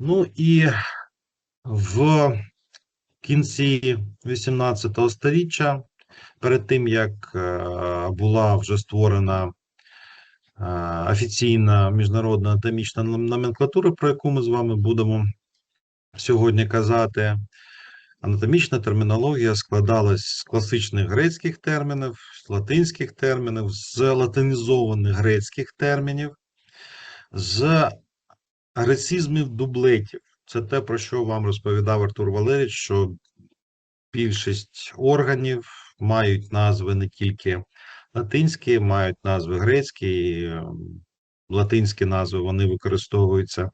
Ну і в кінці 18 століття, перед тим як е, була вже створена е, офіційна міжнародна анатомічна номенклатура, про яку ми з вами будемо сьогодні казати, анатомічна термінологія складалась з класичних грецьких термінів, з латинських термінів, з латинізованих грецьких термінів, з грецизмів дублетів. Це те, про що вам розповідав Артур Валерійович, що більшість органів мають назви не тільки латинські, мають назви грецькі, і, е, латинські назви вони використовуються,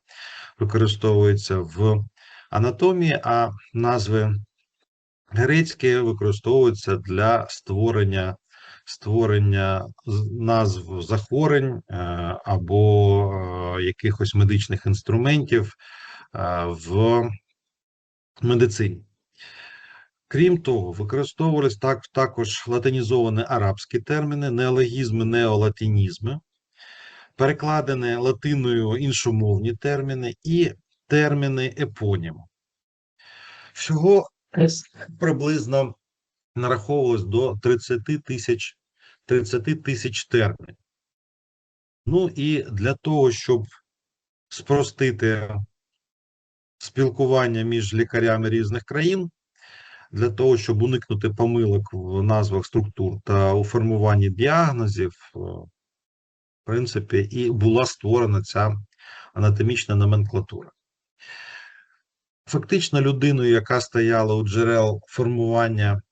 використовуються в анатомії, а назви грецькі використовуються для створення, створення назв захворювань е, або е, якихось медичних інструментів е, в медицині. Крім того, використовувались так, також латинізовані арабські терміни, неологізми, неолатинізми, перекладені латиною іншомовні терміни і терміни епоніму. Всього приблизно нараховувалось до 30 тисяч 30 тисяч термінів. Ну і для того, щоб спростити спілкування між лікарями різних країн, для того, щоб уникнути помилок в назвах структур та у формуванні діагнозів, е, в принципі, і була створена ця анатомічна номенклатура. Фактично, людиною, яка стояла у джерел формування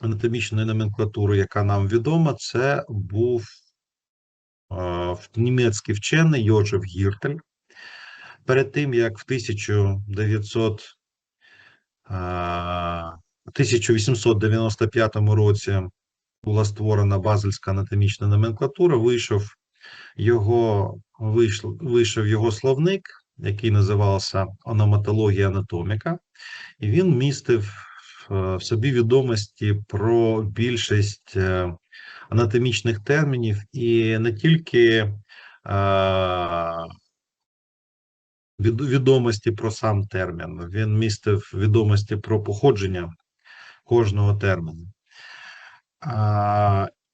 анатомічної номенклатури, яка нам відома, це був німецький вчений Йожеф Гіртель. Перед тим, як в 1900 е, 1895 році була створена базельська анатомічна номенклатура, вийшов його, вийшов, вийшов його словник, який називався Ономатологія анатоміка, і він містив в собі відомості про більшість е, анатомічних термінів і не тільки е, відомості про сам термін, він містив відомості про походження кожного терміну.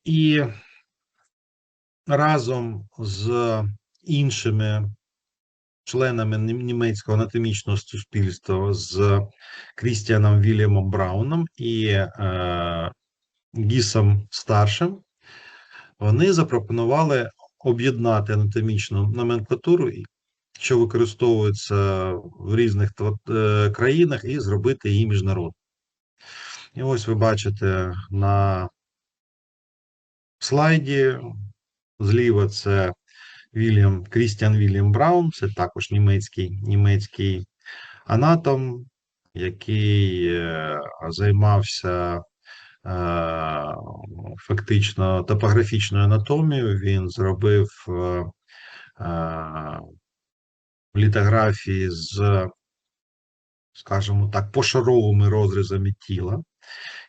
І разом з іншими членами німецького анатомічного суспільства, з Крістіаном Вільямом Брауном і е, Гісом Старшим, вони запропонували об'єднати анатомічну номенклатуру, що використовується в різних е, країнах, і зробити її міжнародною. І ось ви бачите на слайді зліва це Вільям Крістіан Вільям Браун, це також німецький, німецький анатом, який е, займався е, фактично топографічною анатомією. Він зробив е, літографії з, скажімо так, пошаровими розрізами тіла.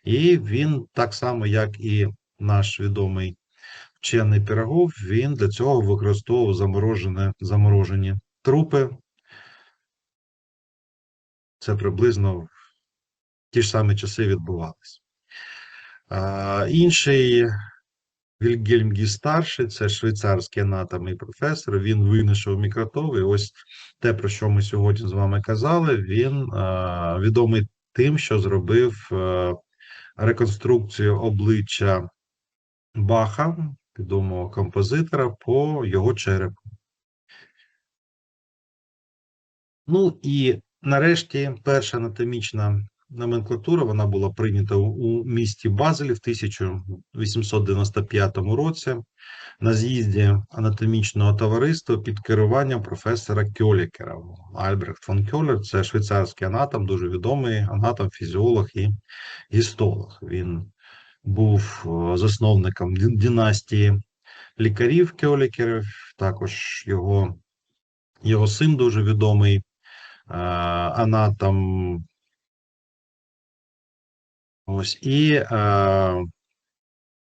І він, так само, як і наш відомий вчений Пірогов, він для цього використовував заморожені, заморожені трупи. Це приблизно в ті ж самі часи відбувалось. А, інший Вільгельм старший, це швейцарський анатом і професор. Він винайшов мікротови. Ось те, про що ми сьогодні з вами казали. Він а, відомий тим, що зробив а, реконструкцію обличчя Баха, відомого композитора, по його черепу. Ну і нарешті перша анатомічна номенклатура вона була прийнята у, місті Базелі в 1895 році на з'їзді анатомічного товариства під керуванням професора Кьолікера. Альбрехт фон Кьолер це швейцарський анатом, дуже відомий анатом, фізіолог і гістолог. Він був е, засновником династії лікарів Кьолікерів, також його, його син дуже відомий е, анатом. Ось і е,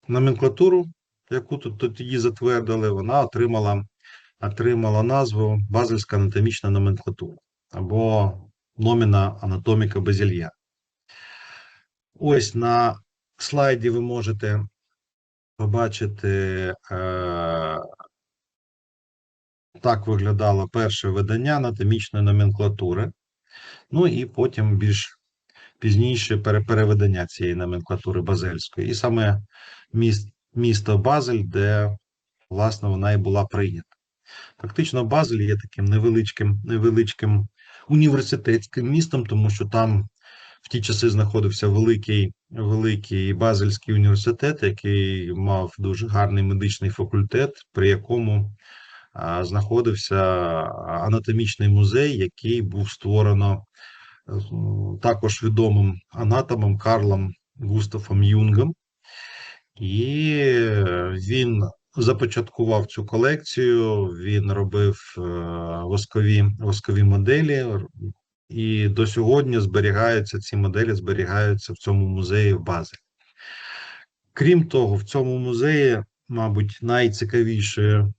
номенклатуру, яку тут, тут її затвердили, вона отримала, отримала назву Базельська анатомічна номенклатура. або номіна анатоміка Базілья. Ось на слайді ви можете побачити, е, так виглядало перше видання анатомічної номенклатури. Ну і потім більш пізніше пере- переведення цієї номенклатури базельської. І саме міст, місто Базель, де, власне, вона і була прийнята. Фактично, Базель є таким невеличким, невеличким університетським містом, тому що там в ті часи знаходився великий, великий Базельський університет, який мав дуже гарний медичний факультет, при якому знаходився анатомічний музей, який був створено е, також відомим анатомом Карлом Густавом Юнгом. І він започаткував цю колекцію, він робив е, воскові, воскові моделі, і до сьогодні зберігаються ці моделі, зберігаються в цьому музеї в базі. Крім того, в цьому музеї, мабуть, найцікавішою,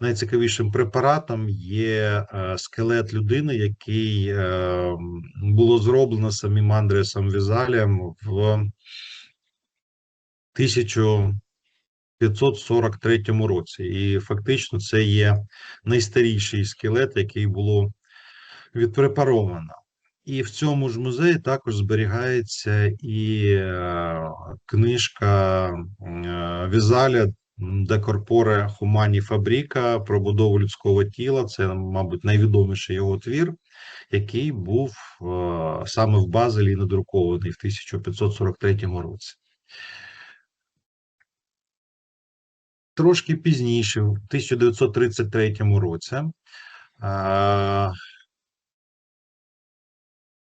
найцікавішим препаратом є е, скелет людини, який е, було зроблено самим Андреасом Візалієм в 1543 році. І фактично це є найстаріший скелет, який було відпрепаровано. І в цьому ж музеї також зберігається і е, книжка е, Візаля де Корпоре Хумані Фабріка про будову людського тіла. Це, мабуть, найвідоміший його твір, який був е, саме в Базелі надрукований в 1543 році. Трошки пізніше, в 1933 році,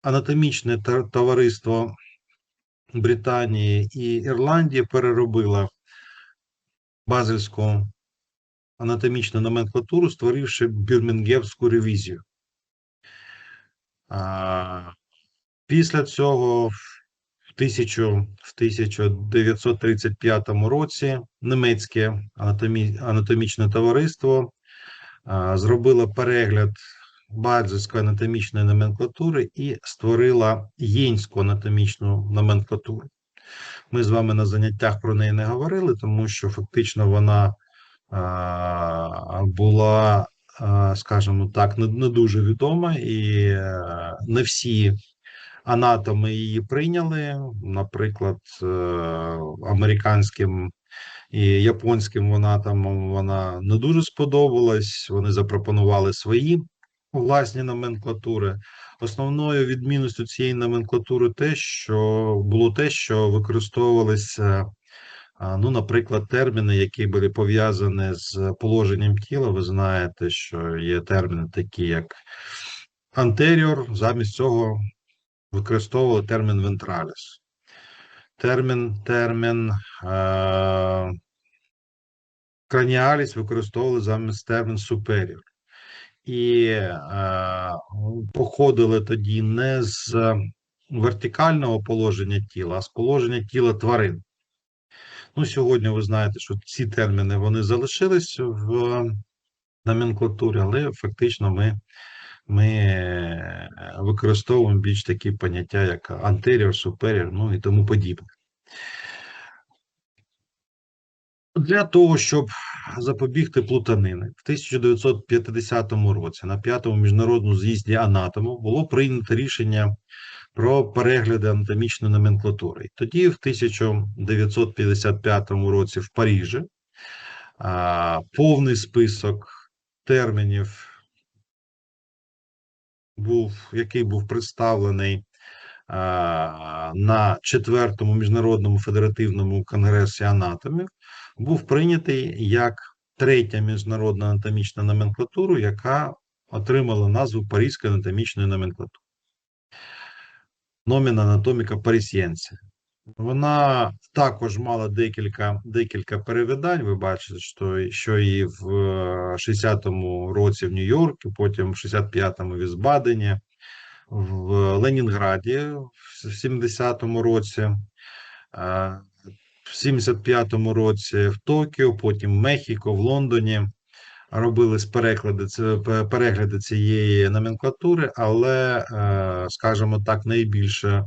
анатомічне товариство Британії і Ірландії переробило базельську анатомічну номенклатуру, створивши Бірмінгемську ревізію. Після цього, в 1000 в 1935 році, німецьке анатомічне товариство зробило перегляд базельської анатомічної номенклатури і створила єнську анатомічну номенклатуру. Ми з вами на заняттях про неї не говорили, тому що фактично вона була, скажімо так, не, не дуже відома, і е, не всі анатоми її прийняли. Наприклад, е, американським і японським анатомам вона не дуже сподобалась. Вони запропонували свої власні номенклатури. Основною відмінністю цієї номенклатури те, що було те, що використовувалися, ну, наприклад, терміни, які були пов'язані з положенням тіла. Ви знаєте, що є терміни такі, як антеріор, замість цього використовували термін ventralis. Термін, термін е, краніаліс використовували замість термін superior і е, походили тоді не з вертикального положення тіла, а з положення тіла тварин. Ну, сьогодні ви знаєте, що ці терміни вони залишились в номенклатурі, але фактично ми, ми е, використовуємо більш такі поняття, як антеріор, суперіор, ну і тому подібне. Для того, щоб запобігти плутанини, в 1950 році на п'ятому міжнародному з'їзді анатому було прийнято рішення про перегляди анатомічної номенклатури. Тоді, в 1955 році, в Парижі повний список термінів був, який був представлений на четвертому міжнародному федеративному конгресі анатомів, був прийнятий як третя міжнародна анатомічна номенклатура, яка отримала назву Паризької анатомічної номенклатури. Номін анатоміка парисієнця. Вона також мала декілька декілька перевидань. Ви бачите, що, що і в 60-му році в Нью-Йорку, потім в 65-му в Ізбадені, в Ленінграді в 70-му році, а, в 75-му році в Токіо, потім в Мехіко, в Лондоні. робились переклади, перегляди цієї номенклатури, але, е, скажімо так, найбільше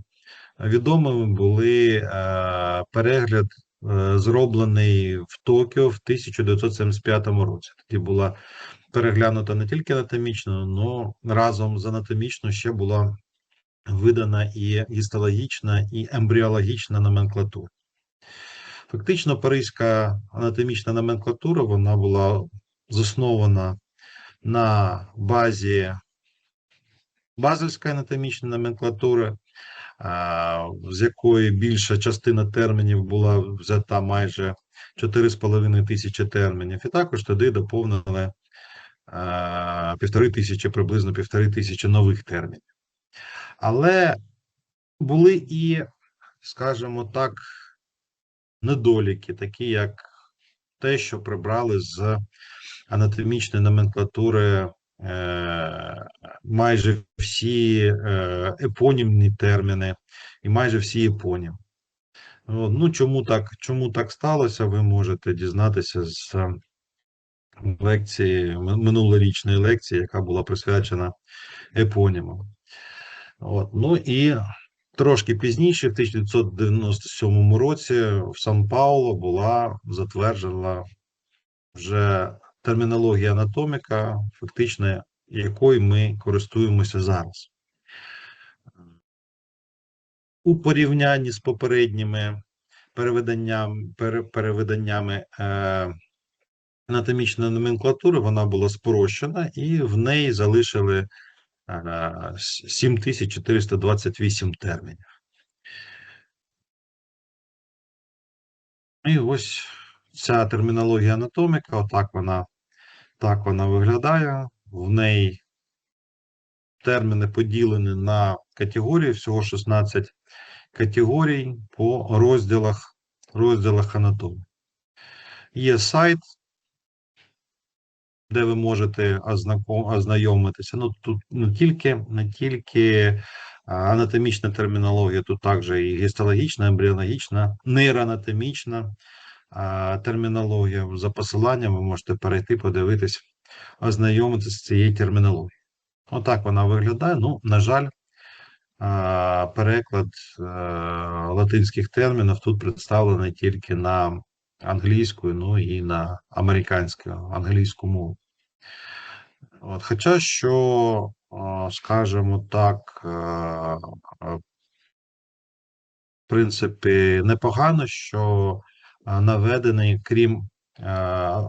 відомими були е, перегляд, е, зроблений в Токіо в 1975 році. Тоді була переглянута не тільки анатомічно, але разом з анатомічною ще була видана і гістологічна, і ембріологічна номенклатура. Фактично, паризька анатомічна номенклатура вона була заснована на базі базельської анатомічної номенклатури, з якої більша частина термінів була взята майже 4,5 тисячі термінів, і також туди доповнили півтори тисячі, приблизно півтори тисячі нових термінів. Але були і, скажімо так, недоліки, такі як те, що прибрали з анатомічної номенклатури е, майже всі е, епонімні терміни і майже всі епоніми. Ну, чому так, чому так сталося, ви можете дізнатися з лекції, минулорічної лекції, яка була присвячена епонімам. От, ну і трошки пізніше, в 1997 році, в Сан-Пауло була затверджена вже термінологія анатоміка, фактично якою ми користуємося зараз. У порівнянні з попередніми перевиданням, пере- перевиданнями е, анатомічної номенклатури вона була спрощена, і в неї залишили 7428 термінів. І ось ця термінологія анатоміка, отак вона, так вона виглядає. В неї терміни поділені на категорії, всього 16 категорій по розділах, розділах анатомії. Є сайт, де ви можете ознайомитися. Ну, тут не тільки, не тільки анатомічна термінологія, тут також і гістологічна, ембріологічна, нейроанатомічна термінологія. За посиланням ви можете перейти, подивитись, ознайомитися з цією термінологією. Отак вона виглядає. Ну, на жаль, переклад е, латинських термінів тут представлений тільки на англійську, ну і на американську англійську мову. От, хоча що, скажімо так, е, е, в принципі, непогано, що наведений, крім е,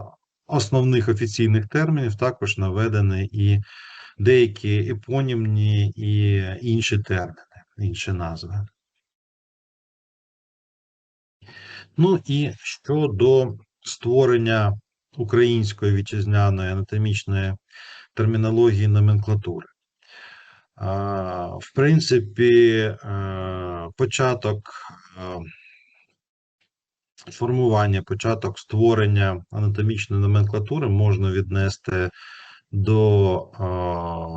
основних офіційних термінів, також наведені і деякі епонімні і інші терміни, інші назви. Ну і щодо створення української вітчизняної анатомічної термінології номенклатури. В принципі, е, початок е, формування, початок створення анатомічної номенклатури можна віднести до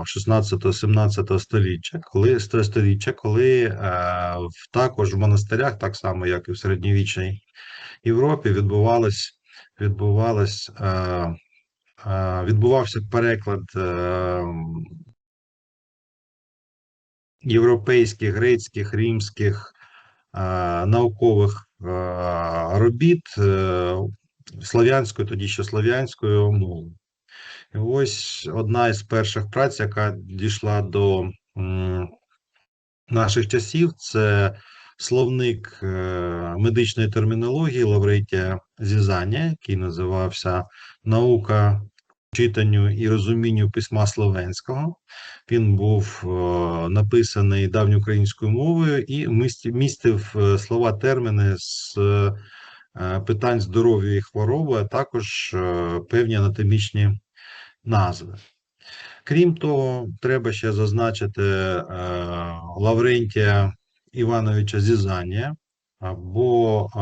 16-17 століття, коли ст- століття, коли е, також в монастирях, так само як і в середньовічній Європі, відбувалось, відбувалось, е, е, відбувався переклад європейських, грецьких, римських наукових робіт слов'янською, тоді ще слов'янською мовою. Ось одна із перших праць, яка дійшла до наших часів, це словник е, медичної термінології Лаврентія Зізання, який називався Наука читанню і розумінню письма словенського. Він був е, написаний давньоукраїнською мовою і містив е, слова терміни з питань здоров'я і хвороби, а також певні анатомічні назви. Крім того, треба ще зазначити е, Лаврентія Івановича Зізанія, або, е,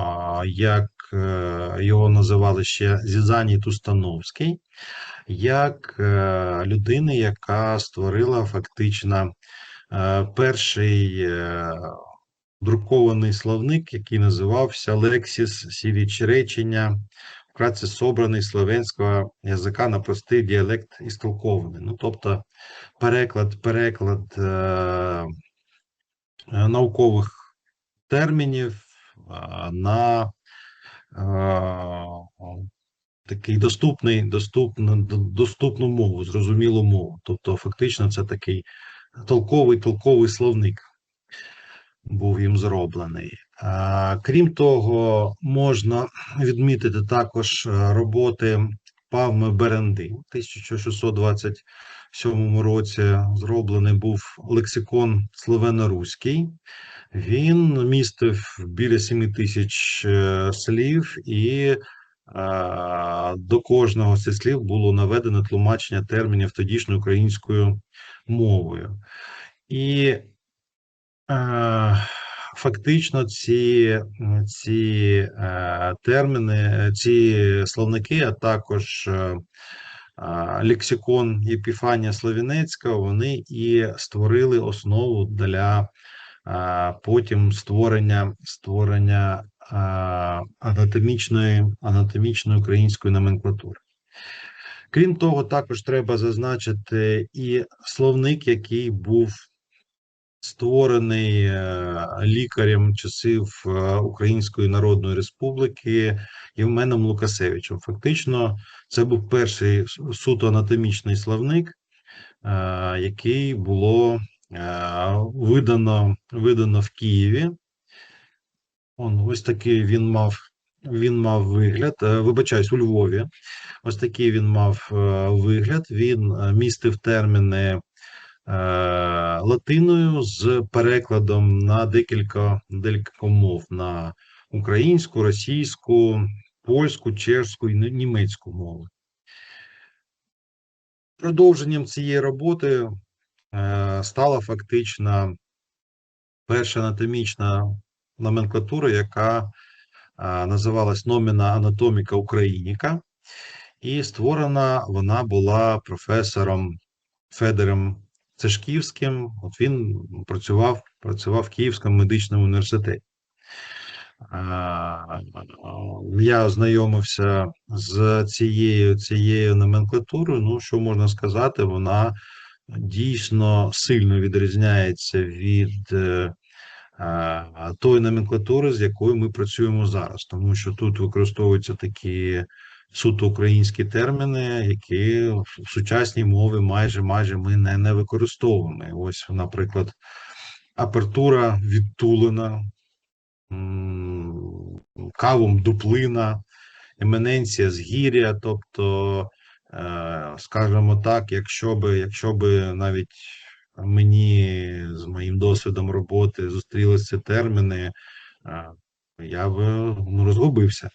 а, як е, його називали ще Зізаній Тустановський, як е, людини, яка створила фактично е, перший е, друкований словник, який називався Лексіс Сіріч речення вкратце собраний словенського язика на простий діалект істолкований. Ну, тобто переклад, переклад е, е, наукових термінів е, на е, такий доступний, доступну, доступну мову, зрозумілу мову. Тобто, фактично, це такий толковий толковий словник був їм зроблений. Крім того, можна відмітити також е, роботи Павми Беренди. У 1627 році зроблений був лексикон словено-руський. Він містив біля 7 тисяч е, слів, і до кожного з цих слів було наведено тлумачення термінів тодішньою українською мовою. І е, фактично ці, ці е, терміни, ці словники, а також е, е, лексикон Єпіфанія Словінецького, вони і створили основу для потім створення, створення анатомічної, анатомічної української номенклатури. Крім того, також треба зазначити і словник, який був створений е, лікарем часів е, Української Народної Республіки Євменом Лукасевичем. Фактично, це був перший суто анатомічний словник, е, який було видано, видано в Києві. Он, ось такий він мав. Він мав вигляд, вибачаюсь, у Львові. Ось такий він мав вигляд. Він містив терміни латиною з перекладом на декілька, декілька мов: на українську, російську, польську, чешську і німецьку мову. Продовженням цієї роботи стала фактично перша анатомічна номенклатура, яка називалась Номіна Анатоміка Україніка, і створена вона була професором Федором Цешківським. От він працював працював в Київському медичному університеті. Я ознайомився з цією цією номенклатурою. Ну, що можна сказати, вона дійсно сильно відрізняється від е, тої номенклатури, з якою ми працюємо зараз, тому що тут використовуються такі суто українські терміни, які в сучасній мові майже майже ми не, не використовуємо. Ось, наприклад, апертура відтулена, кавом дуплина, емененція згір'я, тобто, е, скажімо так, якщо би, якщо би навіть мені з моїм досвідом роботи зустрілися терміни, е, я б ну, розгубився.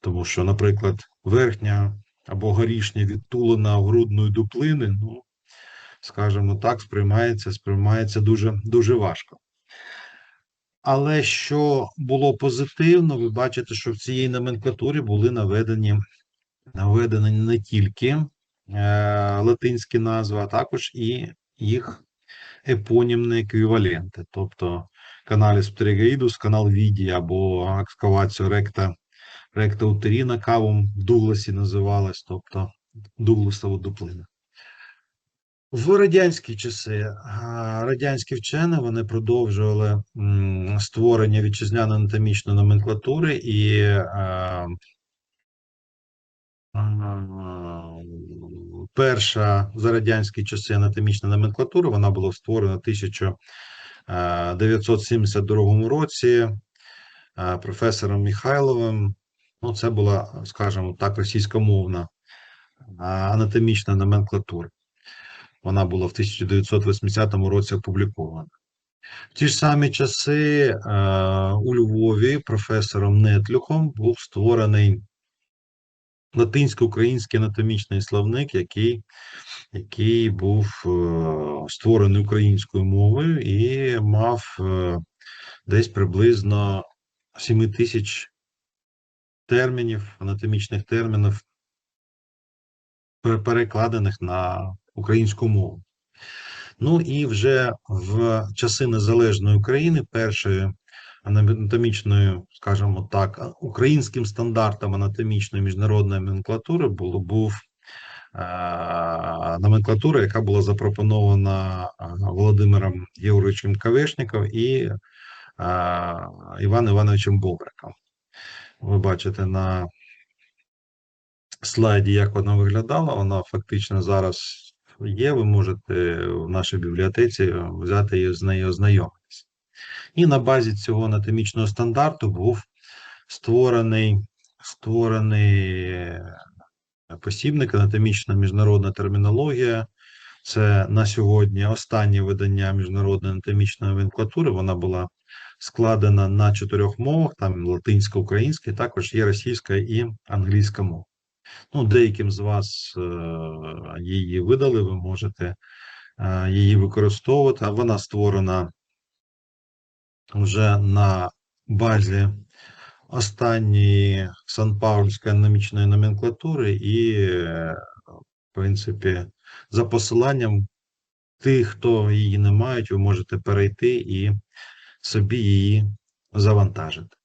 Тому що, наприклад, верхня або горішня відтулена грудної дуплини, ну, скажімо так, сприймається, сприймається дуже, дуже важко. Але що було позитивно, ви бачите, що в цій номенклатурі були наведені наведені не тільки е, латинські назви, а також і їх епонімні еквіваленти, тобто каналіс птеригоїдус, канал Віді або екскавацію ректа ректа утеріна кавом в Дугласі називалась, тобто Дугласова дуплина. В радянські часи радянські вчені вони продовжували створення вітчизняної анатомічної номенклатури і перша за радянські часи анатомічна номенклатура вона була створена в 1972 році професором Михайловим Ну, це була, скажімо так, російськомовна анатомічна номенклатура. Вона була в 1980 році опублікована. В ті ж самі часи е, у Львові професором Нетлюхом був створений латинсько-український анатомічний словник, який який був е, створений українською мовою і мав е, десь приблизно 7 тисяч термінів, анатомічних термінів, перекладених на українську мову. Ну і вже в часи незалежної України першою анатомічною, скажімо так, українським стандартам анатомічної міжнародної номенклатури було був е, номенклатура, яка була запропонована е, Володимиром Євровичем Кавешником і е, Іваном Івановичем Бобриком. Ви бачите на слайді, як вона виглядала. Вона фактично зараз є. Ви можете в нашій бібліотеці взяти її з нею ознайомитися. І на базі цього анатомічного стандарту був створений, створений посібник анатомічна міжнародна термінологія. Це на сьогодні останнє видання міжнародної анатомічної номенклатури. Вона була складена на чотирьох мовах: там латинська, українська, також є російська і англійська мова. Ну, деяким з вас е, її видали, ви можете е, її використовувати. Вона створена вже на базі останньої Сан-Паульської анатомічної номенклатури, і, е, в принципі, за посиланням тих, хто її не мають, ви можете перейти і собі її завантажити.